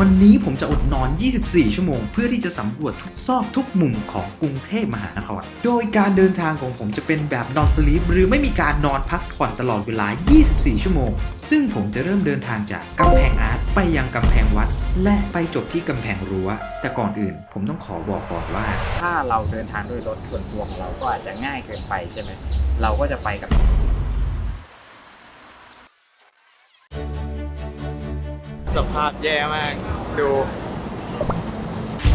วันนี้ผมจะอดนอน 24 ชั่วโมง เพื่อที่จะสำรวจทุกซอกทุกมุมของกรุงเทพมหานคร โดยการเดินทางของผมจะเป็นแบบนอนสลีปหรือไม่มีการนอนพักผ่อนตลอดเวลา 24 ชั่วโมง ซึ่งผมจะเริ่มเดินทางจากกำแพงอาร์ตไปยังกำแพงวัด และไปจบที่กำแพงรั้ว แต่ก่อนอื่น ผมต้องขอบอกก่อนว่า ถ้าเราเดินทางด้วยรถส่วนตัวของเราก็อาจจะง่ายเกินไปใช่ไหม เราก็จะไปกับ สภาพแย่มาก ดู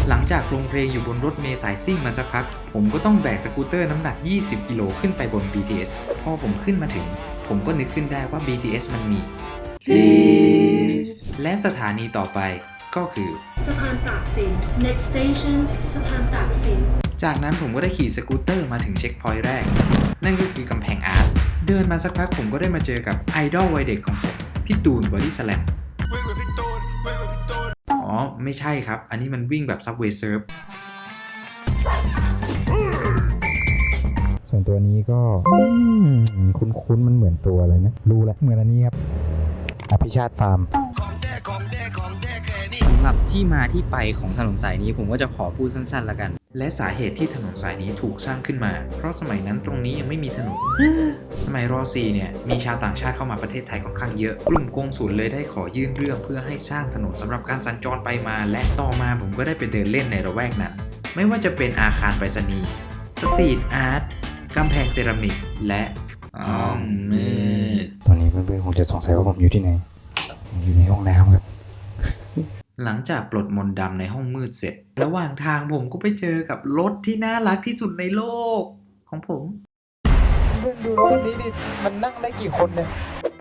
หลังจากลงเพลงอยู่บนรถเมล์สายซิ่งมาสักพัก ผมก็ต้องแบกสกูตเตอร์น้ำหนัก 20 กิโลขึ้นไปบน BTS พอผมขึ้นมาถึง ผมก็นึกขึ้นได้ว่า BTS มันมี และสถานีต่อไปก็คือสะพานตากสิน next station สะพานตากสิน จากนั้นผมก็ได้ขี่สกูตเตอร์มาถึงเช็คพอยต์แรก นั่นก็คือกำแพงอาร์ตเดินมาสักพักผมก็ได้มาเจอกับไอดอลวัยเด็กของผม พี่ตูนบอดี้สแลมอ๋อ ไม่ใช่ครับ อันนี้มันวิ่งแบบ Subway Surf ส่วนตัวนี้ก็อืมคุ้นๆมันเหมือนตัวอะไรนะ รู้แล้วเหมือนอันนี้ครับ อภิชาติฟาร์มสำหรับที่มาที่ไปของถนนสายนี้ผมก็จะขอพูดสั้นๆแล้วกัน และสาเหตุที่ถนนสายนี้ถูกสร้างขึ้นมา เพราะสมัยนั้นตรงนี้ยังไม่มีถนน สมัยรอซีเนี่ยมีชาวต่างชาติเข้ามาประเทศไทยค่อนข้างเยอะ กลุ่มกงสุลเลยได้ขอยื่นเรื่องเพื่อให้สร้างถนนสำหรับการสัญจรไปมา และต่อมาผมก็ได้ไปเดินเล่นในระแวกนั้น ไม่ว่าจะเป็นอาคารไปรษณีย์สตรีทอาร์ตกำแพงเซรามิก และอ้อมมืดตอนนี้เพื่อนๆคงจะสงสัยว่าผมอยู่ที่ไหน อยู่ในห้องน้ำครับ หลังจากปลดมนต์ดำในห้องมืดเสร็จ ระหว่างทางผมก็ไปเจอกับรถที่น่ารักที่สุดในโลกของผมดูรถนี้ดิ มันนั่งได้กี่คนเนี่ย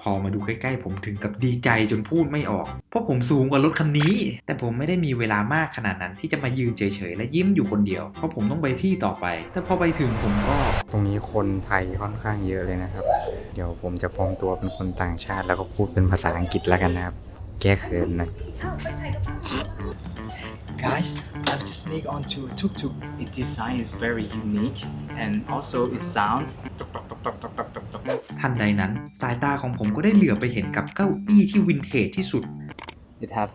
พอมาดูใกล้ๆ ผมถึงกับดีใจจนพูดไม่ออก เพราะผมสูงกว่ารถคันนี้ แต่ผมไม่ได้มีเวลามากขนาดนั้นที่จะมายืนเฉยๆ และยิ้มอยู่คนเดียว เพราะผมต้องไปที่ต่อไป แต่พอไปถึงผมก็ ตรงนี้คนไทยค่อนข้างเยอะเลยนะครับ เดี๋ยวผมจะปลอมตัวเป็นคนต่างชาติแล้วก็พูดเป็นภาษาอังกฤษแล้วกันนะครับ แก้เขินหนะ Guys I have to sneak onto a tuk tuk its design is very unique and also its sound ทันใดนั้น สายตาของผมก็ได้เหลือบไปเห็นกับเก้าอี้ที่วินเทจที่สุด it have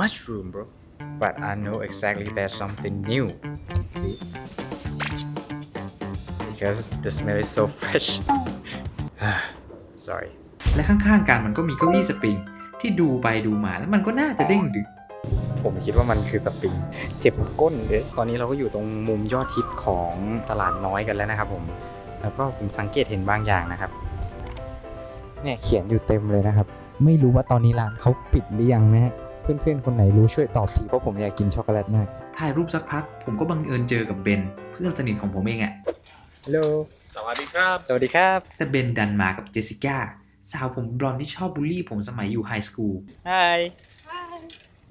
much room bro but I know exactly there's something new see because the smell is so fresh sorry และข้างๆกันมันก็มีเก้าอี้สปริง ที่ดูไปดูมาแล้วมันก็น่าจะเด้งดึงผมคิดว่ามันคือสปริง เจ็บก้นเลยตอนนี้เราก็อยู่ตรงมุมยอดฮิตของตลาดน้อยกันแล้วนะครับผม แล้วก็ผมสังเกตเห็นบางอย่างนะครับ เนี่ยเขียนอยู่เต็มเลยนะครับ ไม่รู้ว่าตอนนี้ร้านเขาปิดหรือยังนะฮะ เพื่อนๆ คนไหนรู้ช่วยตอบทีเพราะผมอยากกินช็อกโกแลตมาก ถ่ายรูปสักพัก ผมก็บังเอิญเจอกับเบน เพื่อนสนิทของผมเองอะฮัลโหล สวัสดีครับ สวัสดีครับ แต่เบนดันมากับเจสสิก้า สาวผมบลอนด์ที่ชอบบูลลี่ผมสมัยอยู่ไฮสคูล Hi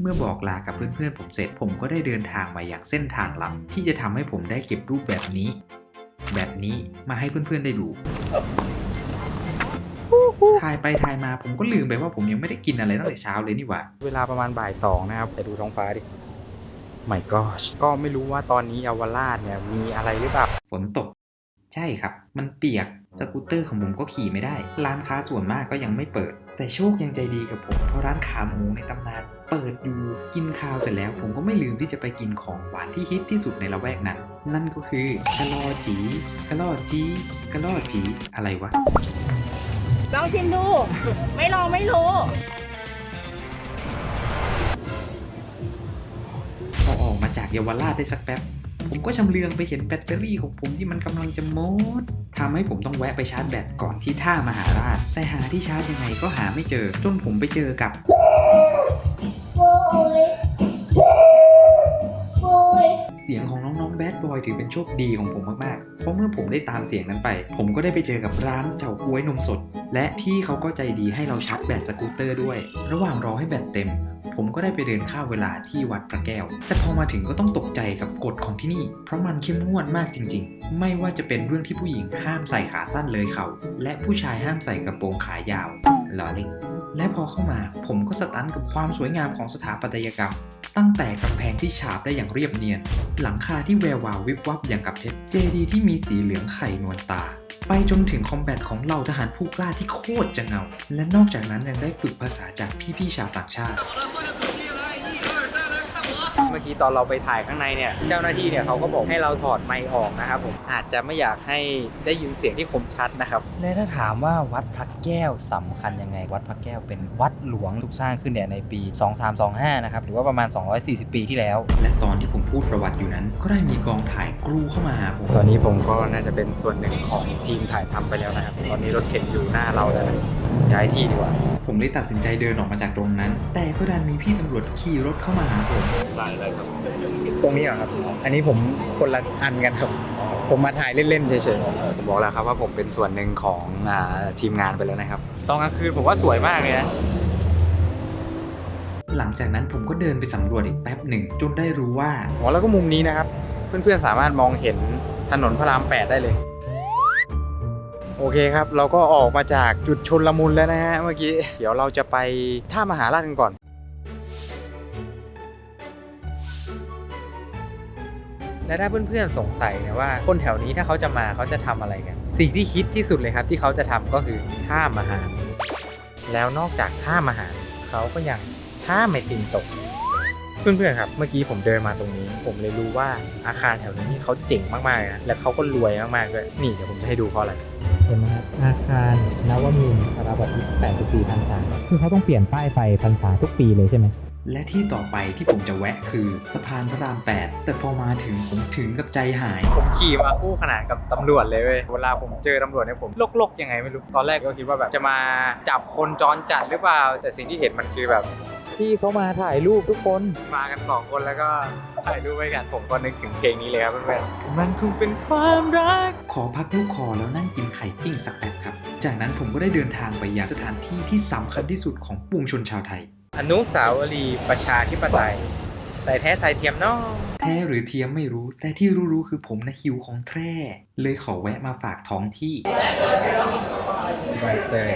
เมื่อบอกลากับเพื่อนๆผมเสร็จผมก็ได้เดินทางมาอย่างเส้นทางลับที่จะทำให้ผมได้เก็บรูปแบบนี้ แบบนี้มาให้เพื่อนๆได้ดูถ่ายไปถ่ายมาผมก็ลืมไปว่าผมยังไม่ได้กินอะไรตั้งแต่เช้าเลยนี่หว่า เวลาประมาณบ่ายสองนะครับไปดูท้องฟ้าดิ My gosh ก็ไม่รู้ว่าตอนนี้เยาวราชเนี่ยมีอะไรหรือเปล่า ฝนตก ใช่ครับ มันเปียกสกูตเตอร์ของผมก็ขี่ไม่ได้ ร้านค้าส่วนมากก็ยังไม่เปิด แต่โชคยังใจดีกับผม เพราะร้านขาหมูในตำนานเปิดอยู่กินข้าวเสร็จแล้ว ผมก็ไม่ลืมที่จะไปกินของหวานที่ฮิตที่สุดในละแวกนั้น นั่นก็คือกะลอจีกะลอจีกะลอจีอะไรวะลองชิมดู ไม่ลองไม่รู้พอออกมาจากเยาวราชได้สักแป๊บ ผมก็ชำเลืองไปเห็นแบตเตอรี่ของผมที่มันกำลังจะหมดทำให้ผมต้องแวะไปชาร์จแบตก่อนที่ท่ามหาราช แต่หาที่ชาร์จยังไงก็หาไม่เจอจนผมไปเจอกับ อยถือเป็นโชคดีของผมมากๆ เพราะเมื่อผมได้ตามเสียงนั้นไป ผมก็ได้ไปเจอกับร้านเฉาก๊วยนมสด และพี่เขาก็ใจดีให้เราชาร์จแบตสกูตเตอร์ด้วย ระหว่างรอให้แบตเต็ม ผมก็ได้ไปเดินข้าวเวลาที่วัดพระแก้ว แต่พอมาถึงก็ต้องตกใจกับกฎของที่นี่ เพราะมันเข้มงวดมากจริง ๆ ไม่ว่าจะเป็นเรื่องที่ผู้หญิงห้ามใส่ขาสั้นเลยเขาและผู้ชายห้ามใส่กระโปรงขายาว ลอเล่และพอเข้ามาผมก็สตันกับความสวยงามของสถาปัตยกรรม ตั้งแต่กำแพงที่ฉาบได้อย่างเรียบเนียน หลังคาที่แวววาววิบวับอย่างกับเพชรเจดีที่มีสีเหลืองไข่นวลตา ไปจนถึงคอมแบทของเหล่าทหารผู้กล้าที่โคตรจะเงา และนอกจากนั้นยังได้ฝึกภาษาจากพี่ๆชาวต่างชาติ มื่อกี้ตอนเราไปถ่ายข้างในเนี่ยเจ้าหน้าที่เนี่ยเขาก็บอกให้เราถอดไมค์ออกนะครับผมอาจจะไม่อยากให้ได้ยินเสียงที่คมชัดนะครับ และถ้าถามว่าวัดพระแก้วสำคัญยังไง วัดพระแก้วเป็นวัดหลวงถูกสร้างขึ้นเนี่ยในปี 2325 นะครับหรือว่าประมาณ 240 ปีที่แล้ว และตอนที่ผมพูดประวัติอยู่นั้น ก็ได้มีกองถ่ายกรูเข้ามาหาผมตอนนี้ผมก็น่าจะเป็นส่วนหนึ่งของทีมถ่ายทำไปแล้วนะครับตอนนี้รถเข็นอยู่หน้าเราแล้วนะย้ายที่ดีกว่า ผมเลยตัดสินใจเดินออกมาจากตรงนั้น แต่ก็ดันมีพี่ตำรวจขี่รถเข้ามาหาผมตรงนี้เหรอครับ อันนี้ผมคนละอันกันครับ ผมมาถ่ายเล่นๆเฉยๆผมบอกแล้วครับว่าผมเป็นส่วนหนึ่งของอ่าทีมงานไปแล้วนะครับ ตอนกลางคืนผมว่าสวยมากเลยนะ หลังจากนั้นผมก็เดินไปสำรวจอีกแป๊บหนึ่งจนได้รู้ว่า อ๋อแล้วก็มุมนี้นะครับ เพื่อนๆสามารถมองเห็นถนนพระราม 8 ได้เลย โอเคครับ เราก็ออกมาจากจุดชนละมุนแล้วนะฮะเมื่อกี้ เดี๋ยวเราจะไปท่ามหาราชกันก่อน และถ้าเพื่อนๆสงสัยนี่ยว่า คนแถวนี้ถ้าเขาจะมาเขาจะทำอะไรกัน สิ่งที่ฮิตที่สุดเลยครับ ที่เขาจะทำก็คือท่ามหารแล้วนอกจากท่ามหารเขาก็ยังท่าไมตินตกเพื่อนๆครับ เมื่อกี้ผมเดินมาตรงนี้ ผมเลยรู้ว่าอาคารแถวนี้เขาเจ๋งมากๆนะ และเขาก็รวยมากๆด้วย นี่เดี๋ยวผมจะให้ดูเพราะอะไร เห็นไหมครับอาคารนวมินทร์ระบบ8.4พรรษาคือเขาต้องเปลี่ยนป้ายไฟพรรษาทุกปีเลยใช่ไหม และที่ต่อไปที่ผมจะแวะคือสะพานพระราม 8 แต่พอมาถึงผมถึงกับใจหาย ผมขี่มาคู่ขนานกับตำรวจเลยเว้ย เวลาผมเจอตำรวจเนี่ยผมโลกๆยังไงไม่รู้ ตอนแรกก็คิดว่าแบบจะมาจับคนจรจัดหรือเปล่า แต่สิ่งที่เห็นมันคือแบบ พี่เขามาถ่ายรูปทุกคน มากันสองคนแล้วก็ถ่ายรูปไว้กันผมก็นึกถึงเพลงนี้เลยครับเพื่อนๆมันคงเป็นความรัก ขอพักลูกคอแล้วนั่งกินไข่ปิ้งสักแป๊บครับ จากนั้นผมก็ได้เดินทางไปยังสถานที่ที่สำคัญที่สุดของปวงชนชาวไทย อนุสาวรีย์ประชาธิปไตยแต่แท้ไทยเทียมเนอะแท้หรือเทียมไม่รู้ แต่ที่รู้ๆคือผมนะหิวของแท้ เลยขอแวะมาฝากท้องที่ใบเตย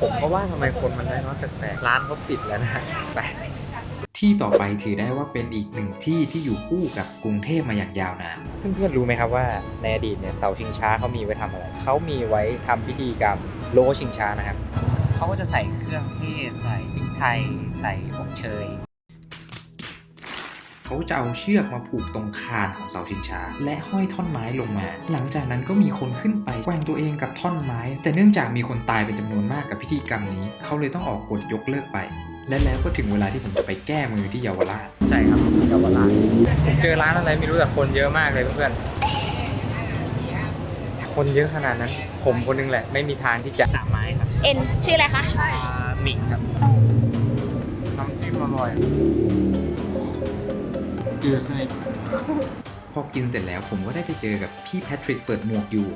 ผมก็ว่าทำไมคนมันน้อยๆแปลกๆร้านเขาปิดแล้วนะไปที่ต่อไปถือได้ว่าเป็นอีกหนึ่งที่ที่อยู่คู่กับกรุงเทพมาอย่างยาวนาน เพื่อนๆรู้ไหมครับว่าในอดีตเนี่ยเสาชิงช้าเขามีไว้ทำอะไรเขามีไว้ทำพิธีกรรมโลชิงช้านะครับเขาก็จะใส่เครื่องเทศใส่พริกไทยใส่อบเชย เขาจะเอาเชือกมาผูกตรงคานของเสาชิงช้า และห้อยท่อนไม้ลงมา หลังจากนั้นก็มีคนขึ้นไปแกว่งตัวเองกับท่อนไม้ แต่เนื่องจากมีคนตายเป็นจำนวนมากกับพิธีกรรมนี้ เขาเลยต้องออกกฎยกเลิกไป และแล้วก็ถึงเวลาที่ผมจะไปแก้มือที่เยาวราชใช่ครับเยาวราชผมเจอร้านอะไรไม่รู้แต่คนเยอะมากเลยเพื่อนๆคนเยอะขนาดนั้น ผมคนนึงแหละ ไม่มีทางที่จะสามไม้ครับเอ็นชื่ออะไรคะหมิงครับน้ำจิ้มอร่อย เจือสนิทพอกินเสร็จแล้วผมก็ได้ไปเจอกับพี่แพทริกเปิดหมวกอยู่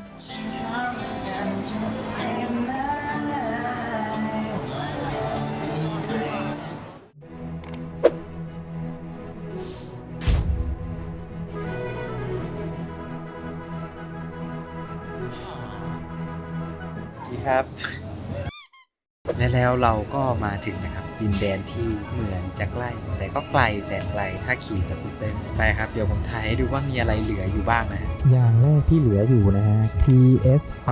ดีครับ และแล้วเราก็มาถึงนะครับดินแดนที่เหมือนจะใกล้ แต่ก็ไกลแสนไกลถ้าขี่สกูตเตอร์ไปครับ เดี๋ยวผมถ่ายให้ดูว่ามีอะไรเหลืออยู่บ้างนะฮะอย่างแรกที่เหลืออยู่นะฮะ PS5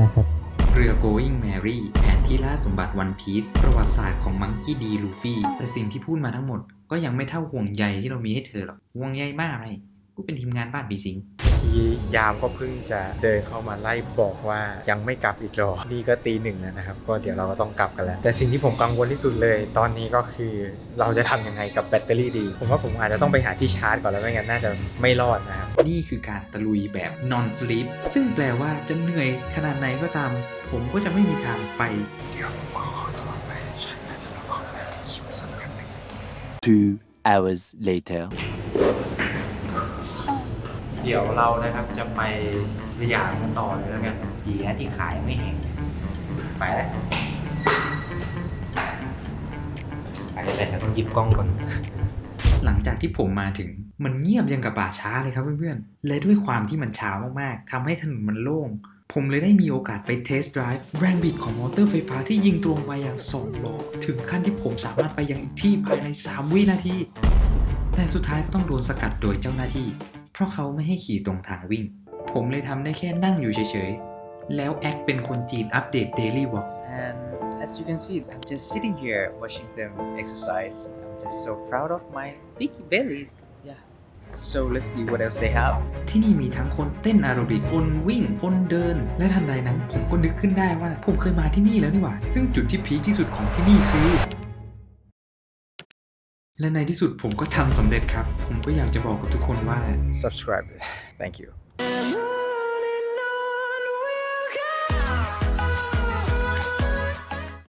นะครับเรือ Going Mary แผนที่ล่าสมบัติ One Piece ประวัติศาสตร์ของมังกี้ดีลูฟี่แต่สิ่งที่พูดมาทั้งหมด ก็ยังไม่เท่าห่วงใยที่เรามีให้เธอหรอกห่วงใยมากเลยกูเป็นทีมงานบ้านปีสิง ที่ยามก็เพิ่งจะเดินเข้ามาไล่บอกว่ายังไม่กลับอีกหรอ นี่ก็ตีหนึ่งแล้วนะครับ ก็เดี๋ยวเราก็ต้องกลับกันแล้ว แต่สิ่งที่ผมกังวลที่สุดเลย ตอนนี้ก็คือเราจะทำยังไงกับแบตเตอรี่ดี ผมว่าผมอาจจะต้องไปหาที่ชาร์จก่อนแล้วไม่งั้นน่าจะไม่รอดนะครับ นี่คือการตะลุยแบบ non sleep ซึ่งแปลว่าจะเหนื่อยขนาดไหนก็ตาม ผมก็จะไม่มีทางไป Two hours later. เดี๋ยวเรานะครับจะไปสยามกันต่อเลยแล้วกันดีนะที่ขายไม่แห้งไปแล้วไปแต่ต้องหยิบกล้องก่อน หลังจากที่ผมมาถึงมันเงียบยังกับป่าช้าเลยครับเพื่อนๆ และด้วยความที่มันเช้ามากๆ ทำให้ถนนมันโล่ง ผมเลยได้มีโอกาสไปเทสต์ไดรฟ์แรงบิดของมอเตอร์ไฟฟ้าที่ยิงตรงไปอย่างสองล้อถึงขั้นที่ผมสามารถไปยังอีกที่ภายใน 3 วินาที แต่สุดท้ายต้องโดนสกัดโดยเจ้าหน้าที่ เพราะเขาไม่ให้ขี่ตรงทางวิ่ง ผมเลยทำได้แค่นั่งอยู่เฉยๆ แล้วแอคเป็นคนจีนอัปเดต Daily Walk And as you can see, I'm just sitting here watching them exercise. I'm just so proud of my big bellies. Yeah. So let's see what else they have. ที่นี่มีทั้งคนเต้นอาโรบิก คนวิ่ง คนเดิน และทันใดนั้นผมก็นึกขึ้นได้ว่า ผมเคยมาที่นี่แล้วนี่หว่า ซึ่งจุดที่พีคที่สุดของที่นี่คือ และในที่สุดผมก็ทำสำเร็จครับ ผมก็อยากจะบอกกับทุกคนว่า Subscribe. Thank you.